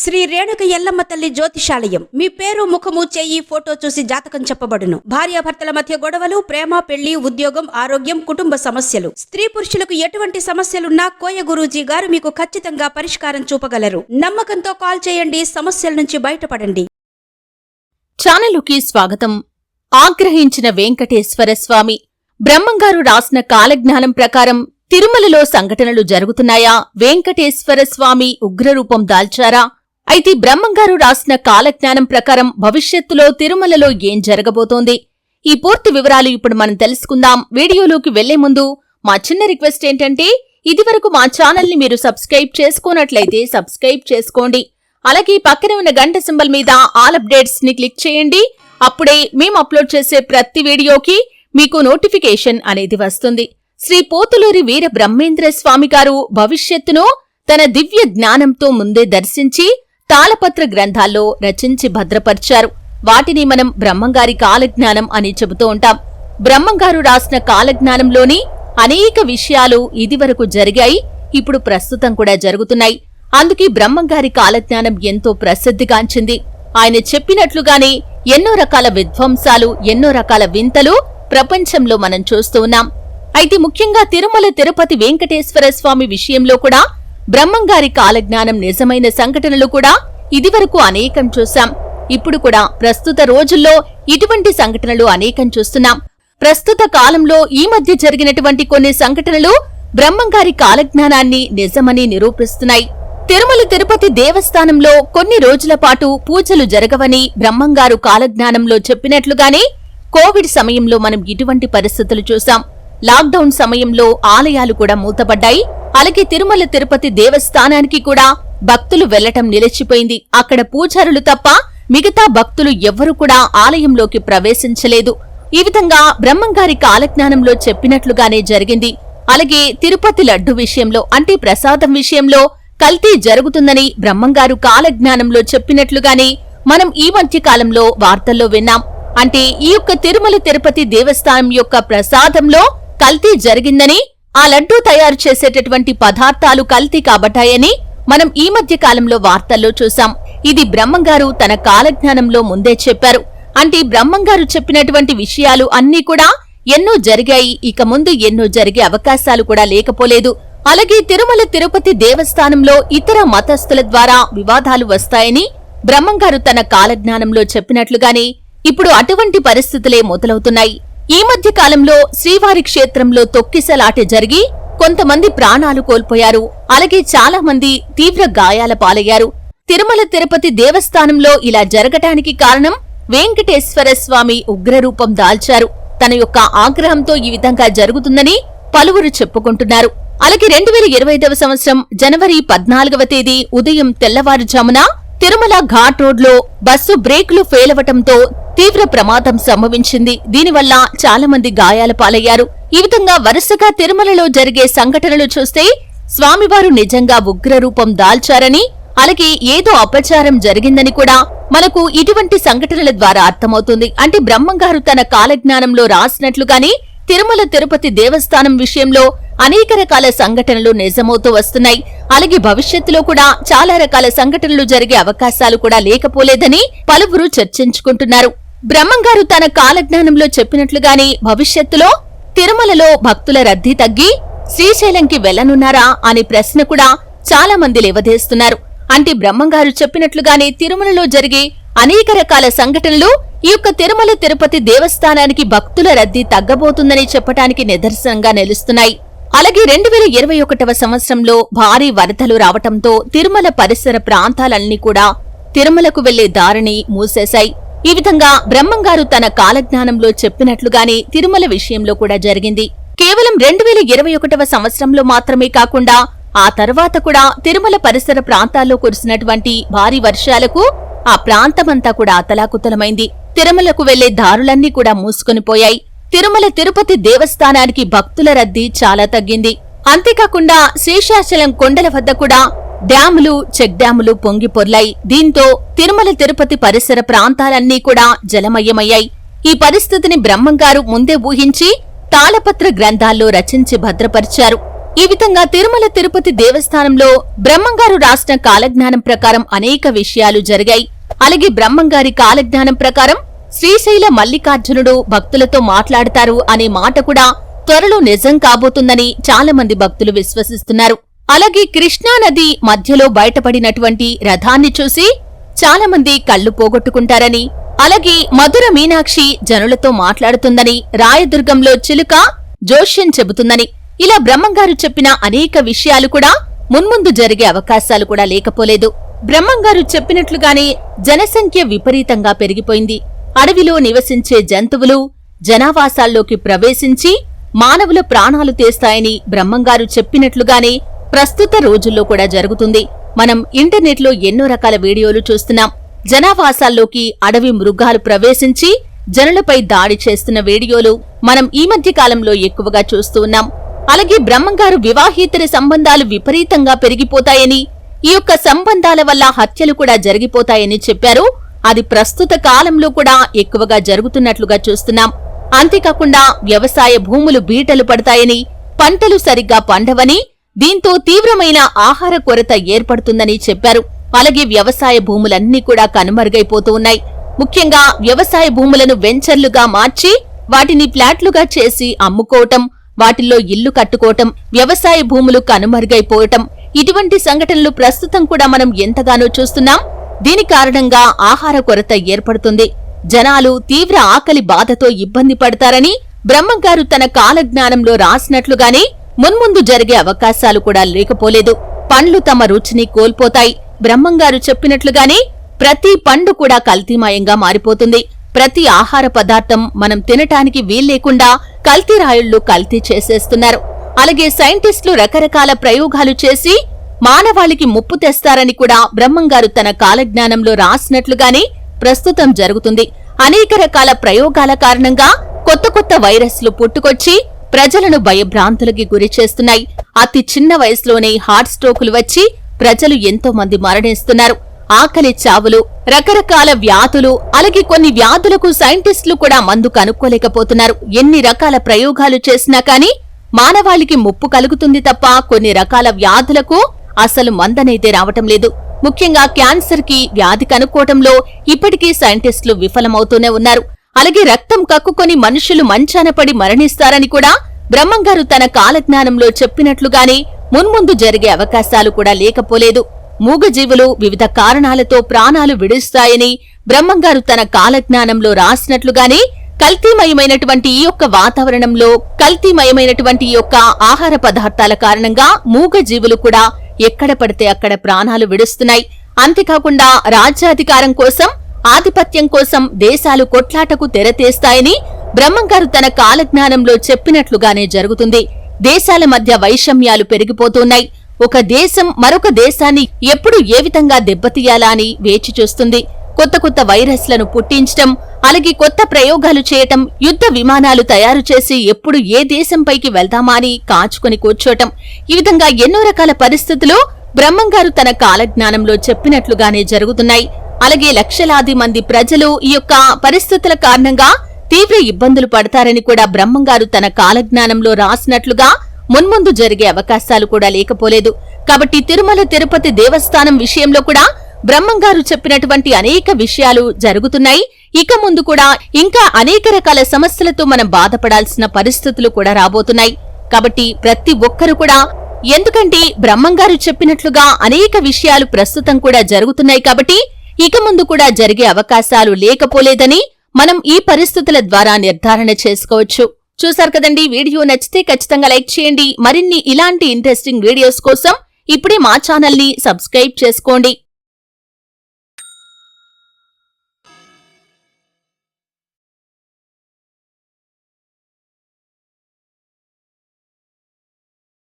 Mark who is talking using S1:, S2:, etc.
S1: శ్రీ రేణుక ఎల్లమ్మ తల్లి జ్యోతిషాలయం. మీ పేరు ముఖము చేయి ఫోటో చూసి జాతకం చెప్పబడును. భార్యాభర్తల మధ్య గొడవలు ప్రేమ పెళ్ళి ఉద్యోగం ఆరోగ్యం కుటుంబ సమస్యలు. స్త్రీ పురుషులకు ఎటువంటి సమస్యలున్నా కోయ గురూజీ గారు మీకు ఖచ్చితంగా పరిష్కారం చూపగలరు. నమ్మకంతో కాల్ చేయండి సమస్యల నుంచి బయటపడండి.
S2: ఛానలుకి స్వాగతం. ఆగ్రహించిన వెంకటేశ్వర స్వామి బ్రహ్మంగారు రాసిన కాలజ్ఞానం ప్రకారం తిరుమలలో సంఘటనలు జరుగుతున్నాయా? వెంకటేశ్వర స్వామి ఉగ్రరూపం దాల్చారా? అయితే బ్రహ్మంగారు రాసిన కాలజ్ఞానం ప్రకారం భవిష్యత్తులో తిరుమలలో ఏం జరగబోతోంది? ఈ పూర్తి వివరాలు ఇప్పుడు మనం తెలుసుకుందాం. వీడియోలోకి వెళ్ళే ముందు మా చిన్న రిక్వెస్ట్ ఏంటంటే ఇదివరకు మా ఛానల్ని మీరు సబ్స్క్రైబ్ చేసుకోనట్లయితే సబ్స్క్రైబ్ చేసుకోండి. అలాగే పక్కనే ఉన్న గంట సింబల్ మీద ఆల్ అప్డేట్స్ని క్లిక్ చేయండి. అప్పుడే మేము అప్లోడ్ చేసే ప్రతి వీడియోకి మీకు నోటిఫికేషన్ అనేది వస్తుంది. శ్రీ పోతులూరి వీర బ్రహ్మేంద్ర స్వామి గారు భవిష్యత్తును తన దివ్య జ్ఞానంతో ముందే దర్శించి తాళపత్ర గ్రంథాల్లో రచించి భద్రపరిచారు. వాటిని మనం బ్రహ్మంగారి కాలజ్ఞానం అని చెబుతూ ఉంటాం. బ్రహ్మంగారు రాసిన కాలజ్ఞానంలోని అనేక విషయాలు ఇదివరకు జరిగాయి ఇప్పుడు ప్రస్తుతం కూడా జరుగుతున్నాయి. అందుకే బ్రహ్మంగారి కాలజ్ఞానం ఎంతో ప్రసిద్ధిగాంచింది. ఆయన చెప్పినట్లుగానే ఎన్నో రకాల విధ్వంసాలు ఎన్నో రకాల వింతలు ప్రపంచంలో మనం చూస్తూ ఉన్నాం. అయితే ముఖ్యంగా తిరుమల తిరుపతి వెంకటేశ్వర స్వామి విషయంలో కూడా బ్రహ్మంగారి కాలజ్ఞానం నిజమైన సంఘటనలు కూడా ఇదివరకు అనేకం చూశాం. ఇప్పుడు కూడా ప్రస్తుత రోజుల్లో ఇటువంటి సంఘటనలు అనేకం చూస్తున్నాం. ప్రస్తుత కాలంలో ఈ మధ్య జరిగినటువంటి కొన్ని సంఘటనలు బ్రహ్మంగారి కాలజ్ఞానాన్ని నిజమని నిరూపిస్తున్నాయి. తిరుమల తిరుపతి దేవస్థానంలో కొన్ని రోజుల పాటు పూజలు జరగవని బ్రహ్మంగారు కాలజ్ఞానంలో చెప్పినట్లుగానే కోవిడ్ సమయంలో మనం ఇటువంటి పరిస్థితులు చూశాం. లాక్డౌన్ సమయంలో ఆలయాలు కూడా మూతపడ్డాయి. అలాగే తిరుమల తిరుపతి దేవస్థానానికి కూడా భక్తులు వెళ్ళటం నిలిచిపోయింది. అక్కడ పూజారులు తప్ప మిగతా భక్తులు ఎవ్వరూ కూడా ఆలయంలోకి ప్రవేశించలేదు. ఈ విధంగా బ్రహ్మంగారి కాలజ్ఞానంలో చెప్పినట్లుగానే జరిగింది. అలాగే తిరుపతి లడ్డు విషయంలో అంటే ప్రసాదం విషయంలో కల్తీ జరుగుతుందని బ్రహ్మంగారు కాలజ్ఞానంలో చెప్పినట్లుగానే మనం ఈ మధ్య కాలంలో వార్తల్లో విన్నాం. అంటే ఈ యొక్క తిరుమల తిరుపతి దేవస్థానం యొక్క ప్రసాదంలో కల్తీ జరిగిందని ఆ లడ్డూ తయారు చేసేటటువంటి పదార్థాలు కల్తీ కాబట్టాయని మనం ఈ మధ్య కాలంలో వార్తల్లో చూశాం. ఇది బ్రహ్మంగారు తన కాలజ్ఞానంలో ముందే చెప్పారు. అంటే బ్రహ్మంగారు చెప్పినటువంటి విషయాలు అన్నీ కూడా ఎన్నో జరిగాయి. ఇక ముందు ఎన్నో జరిగే అవకాశాలు కూడా లేకపోలేదు. అలాగే తిరుమల తిరుపతి దేవస్థానంలో ఇతర మతస్థుల ద్వారా వివాదాలు వస్తాయని బ్రహ్మంగారు తన కాలజ్ఞానంలో చెప్పినట్లుగానే ఇప్పుడు అటువంటి పరిస్థితులే మొదలవుతున్నాయి. ఈ మధ్య కాలంలో శ్రీవారి క్షేత్రంలో తొక్కిసలాట జరిగి కొంతమంది ప్రాణాలు కోల్పోయారు. అలాగే చాలా మంది తీవ్ర గాయాల పాలయ్యారు. తిరుమల తిరుపతి దేవస్థానంలో ఇలా జరగటానికి కారణం వెంకటేశ్వర స్వామి ఉగ్రరూపం దాల్చారు. తన యొక్క ఆగ్రహంతో ఈ విధంగా జరుగుతుందని పలువురు చెప్పుకుంటున్నారు. అలాగే రెండు వేల ఇరవై ఐదవ సంవత్సరం జనవరి పద్నాలుగవ తేదీ ఉదయం తెల్లవారుజామున తిరుమల ఘాట్ రోడ్లో బస్సు బ్రేకులు ఫెయిలవటంతో తీవ్ర ప్రమాదం సంభవించింది. దీనివల్ల చాలా మంది గాయాల పాలయ్యారు. ఈ విధంగా వరుసగా తిరుమలలో జరిగే సంఘటనలు చూస్తే స్వామివారు నిజంగా ఉగ్రరూపం దాల్చారని అలాగే ఏదో అపచారం జరిగిందని కూడా మనకు ఇటువంటి సంఘటనల ద్వారా అర్థమవుతుంది. అంటే బ్రహ్మంగారు తన కాలజ్ఞానంలో రాసినట్లుగానే తిరుమల తిరుపతి దేవస్థానం విషయంలో అనేక రకాల సంఘటనలు నిజమవుతూ వస్తున్నాయి. అలాగే భవిష్యత్తులో కూడా చాలా రకాల సంఘటనలు జరిగే అవకాశాలు కూడా లేకపోలేదని పలువురు చర్చించుకుంటున్నారు. బ్రహ్మంగారు తన కాలజ్ఞానంలో చెప్పినట్లుగానే భవిష్యత్తులో తిరుమలలో భక్తుల రద్దీ తగ్గి శ్రీశైలంకి వెళ్ళనున్నారా అనే ప్రశ్న కూడా చాలా మంది లేవదేస్తున్నారు. అంటే బ్రహ్మంగారు చెప్పినట్లుగానే తిరుమలలో జరిగే అనేక రకాల సంఘటనలు ఈ యొక్క తిరుమల తిరుపతి దేవస్థానానికి భక్తుల రద్దీ తగ్గబోతుందని చెప్పటానికి నిదర్శనంగా నిలుస్తున్నాయి. అలాగే రెండు వేల ఇరవై ఒకటవ సంవత్సరంలో భారీ వరదలు రావటంతో తిరుమల పరిసర ప్రాంతాలన్నీ కూడా తిరుమలకు వెళ్ళే దారిని మూసేశాయి. ఈ విధంగా బ్రహ్మంగారు తన కాలజ్ఞానంలో చెప్పినట్లుగానే తిరుమల విషయంలో కూడా జరిగింది. కేవలం రెండు వేల ఇరవై ఒకటవ సంవత్సరంలో మాత్రమే కాకుండా ఆ తర్వాత కూడా తిరుమల పరిసర ప్రాంతాల్లో కురిసినటువంటి భారీ వర్షాలకు ఆ ప్రాంతమంతా కూడా అతలాకుతలమైంది. తిరుమలకు వెళ్ళే దారులన్నీ కూడా మూసుకొనిపోయాయి తిరుమల తిరుపతి దేవస్థానానికి భక్తుల రద్దీ చాలా తగ్గింది. అంతేకాకుండా శేషాచలం కొండల వద్ద కూడా డ్యాములు చెక్ డ్యాములు పొంగి పొర్లాయి. దీంతో తిరుమల తిరుపతి పరిసర ప్రాంతాలన్నీ కూడా జలమయమయ్యాయి. ఈ పరిస్థితిని బ్రహ్మంగారు ముందే ఊహించి తాళపత్ర గ్రంథాల్లో రచించి భద్రపరిచారు. ఈ విధంగా తిరుమల తిరుపతి దేవస్థానంలో బ్రహ్మంగారు రాసిన కాలజ్ఞానం ప్రకారం అనేక విషయాలు జరిగాయి. అలాగే బ్రహ్మంగారి కాలజ్ఞానం ప్రకారం శ్రీశైల మల్లికార్జునుడు భక్తులతో మాట్లాడతారు అనే మాట కూడా త్వరలో నిజం కాబోతుందని చాలామంది భక్తులు విశ్వసిస్తున్నారు. అలాగే కృష్ణానది మధ్యలో బయటపడినటువంటి రథాన్ని చూసి చాలామంది కళ్ళు పోగొట్టుకుంటారని అలాగే మధుర మీనాక్షి జనులతో మాట్లాడుతుందని రాయదుర్గంలో చిలుక జోష్యం చెబుతుందని ఇలా బ్రహ్మంగారు చెప్పిన అనేక విషయాలు కూడా మున్ముందు జరిగే అవకాశాలు కూడా లేకపోలేదు. బ్రహ్మంగారు చెప్పినట్లుగానే జనసంఖ్య విపరీతంగా పెరిగిపోయింది. అడవిలో నివసించే జంతువులు జనావాసాల్లోకి ప్రవేశించి మానవుల ప్రాణాలు తీస్తాయని బ్రహ్మంగారు చెప్పినట్లుగానే ప్రస్తుత రోజుల్లో కూడా జరుగుతుంది. మనం ఇంటర్నెట్లో ఎన్నో రకాల వీడియోలు చూస్తున్నాం. జనావాసాల్లోకి అడవి మృగాలు ప్రవేశించి జనులపై దాడి చేస్తున్న వీడియోలు మనం ఈ మధ్య కాలంలో ఎక్కువగా చూస్తూ ఉన్నాం. అలాగే బ్రహ్మంగారు వివాహేతర సంబంధాలు విపరీతంగా పెరిగిపోతాయని ఈ యొక్క సంబంధాల వల్ల హత్యలు కూడా జరిగిపోతాయని చెప్పారు అది ప్రస్తుత కాలంలో కూడా ఎక్కువగా జరుగుతున్నట్లుగా చూస్తున్నాం. అంతేకాకుండా వ్యవసాయ భూములు బీటలు పడతాయని పంటలు సరిగ్గా పండవని దీంతో తీవ్రమైన ఆహార కొరత ఏర్పడుతుందని చెప్పారు. అలాగే వ్యవసాయ భూములన్నీ కూడా కనుమరుగైపోతూ ఉన్నాయి. ముఖ్యంగా వ్యవసాయ భూములను వెంచర్లుగా మార్చి వాటిని ప్లాట్లుగా చేసి అమ్ముకోవటం వాటిల్లో ఇల్లు కట్టుకోవటం వ్యవసాయ భూములు కనుమరుగైపోవటం ఇటువంటి సంఘటనలు ప్రస్తుతం కూడా మనం ఎంతగానో చూస్తున్నాం. దీని కారణంగా ఆహార కొరత ఏర్పడుతుంది. జనాలు తీవ్ర ఆకలి బాధతో ఇబ్బంది పడతారని బ్రహ్మంగారు తన కాలజ్ఞానంలో రాసినట్లుగానే మున్ముందు జరిగే అవకాశాలు కూడా లేకపోలేదు. పండ్లు తమ రుచిని కోల్పోతాయి. బ్రహ్మంగారు చెప్పినట్లుగానే ప్రతి పండు కూడా కల్తీమయంగా మారిపోతుంది. ప్రతి ఆహార పదార్థం మనం తినటానికి వీల్లేకుండా కల్తీ రాయుళ్ళు కల్తీ చేసేస్తున్నారు. అలాగే సైంటిస్టులు రకరకాల ప్రయోగాలు చేసి మానవాళికి ముప్పు తెస్తారని కూడా బ్రహ్మంగారు తన కాలజ్ఞానంలో రాసినట్లుగానే ప్రస్తుతం జరుగుతుంది. అనేక రకాల ప్రయోగాల కారణంగా కొత్త కొత్త వైరస్లు పుట్టుకొచ్చి ప్రజలను భయభ్రాంతులకి గురి చేస్తున్నాయి. అతి చిన్న వయసులోనే హార్ట్ స్ట్రోకులు వచ్చి ప్రజలు ఎంతో మంది మరణిస్తున్నారు. ఆకలి చావులు రకరకాల వ్యాధులు అలాగే కొన్ని వ్యాధులకు సైంటిస్టులు కూడా మందు కనుక్కోలేకపోతున్నారు. ఎన్ని రకాల ప్రయోగాలు చేసినా కానీ మానవాళికి ముప్పు కలుగుతుంది తప్ప కొన్ని రకాల వ్యాధులకు అసలు మందనైతే రావటం లేదు. ముఖ్యంగా క్యాన్సర్కి వ్యాధి కనుక్కోవటంలో ఇప్పటికీ సైంటిస్టులు విఫలమవుతూనే ఉన్నారు. అలాగే రక్తం కక్కుకొని మనుషులు మంచాన పడి మరణిస్తారని కూడా బ్రహ్మంగారు తన కాలజ్ఞానంలో చెప్పినట్లుగానే మున్ముందు జరిగే అవకాశాలు కూడా లేకపోలేదు. మూగజీవులు వివిధ కారణాలతో ప్రాణాలు విడుస్తాయని బ్రహ్మంగారు తన కాలజ్ఞానంలో రాసినట్లుగానే కల్తీమయమైనటువంటి ఈ యొక్క వాతావరణంలో కల్తీమయమైనటువంటి ఈ యొక్క ఆహార పదార్థాల కారణంగా మూగజీవులు కూడా ఎక్కడ పడితే అక్కడ ప్రాణాలు విడుస్తున్నాయి. అంతేకాకుండా రాజ్యాధికారం కోసం ఆధిపత్యం కోసం దేశాలు కొట్లాటకు తెరతీస్తాయని బ్రహ్మంగారు తన కాలజ్ఞానంలో చెప్పినట్లుగానే జరుగుతుంది. దేశాల మధ్య వైషమ్యాలు పెరిగిపోతున్నాయి. ఒక దేశం మరొక దేశాన్ని ఎప్పుడు ఏ విధంగా దెబ్బతీయాలా అని వేచి చూస్తుంది. కొత్త కొత్త వైరస్లను పుట్టించటం అలాగే కొత్త ప్రయోగాలు చేయటం యుద్ధ విమానాలు తయారు చేసి ఎప్పుడు ఏ దేశంపైకి వెళ్దామా అని కాచుకుని కూర్చోటం. ఈ విధంగా ఎన్నో రకాల పరిస్థితులు బ్రహ్మంగారు తన కాలజ్ఞానంలో చెప్పినట్లుగానే జరుగుతున్నాయి. అలాగే లక్షలాది మంది ప్రజలు ఈ యొక్క పరిస్థితుల కారణంగా తీవ్ర ఇబ్బందులు పడతారని కూడా బ్రహ్మంగారు తన కాలజ్ఞానంలో రాసినట్లుగా మున్ముందు జరిగే అవకాశాలు కూడా లేకపోలేదు. కాబట్టి తిరుమల తిరుపతి దేవస్థానం విషయంలో కూడా బ్రహ్మంగారు చెప్పినటువంటి అనేక విషయాలు జరుగుతున్నాయి. ఇక ముందు కూడా ఇంకా అనేక రకాల సమస్యలతో మనం బాధపడాల్సిన పరిస్థితులు కూడా రాబోతున్నాయి. కాబట్టి ప్రతి ఒక్కరు కూడా ఎందుకంటే బ్రహ్మంగారు చెప్పినట్లుగా అనేక విషయాలు ప్రస్తుతం కూడా జరుగుతున్నాయి కాబట్టి ఇక ముందు కూడా జరిగే అవకాశాలు లేకపోలేదని మనం ఈ పరిస్థితుల ద్వారా నిర్ధారణ చేసుకోవచ్చు. చూసారు కదండి వీడియో నచ్చితే ఖచ్చితంగా లైక్ చేయండి. మరిన్ని ఇలాంటి ఇంట్రెస్టింగ్ వీడియోస్ కోసం ఇప్పుడే మా ఛానల్ని సబ్స్క్రైబ్ చేసుకోండి.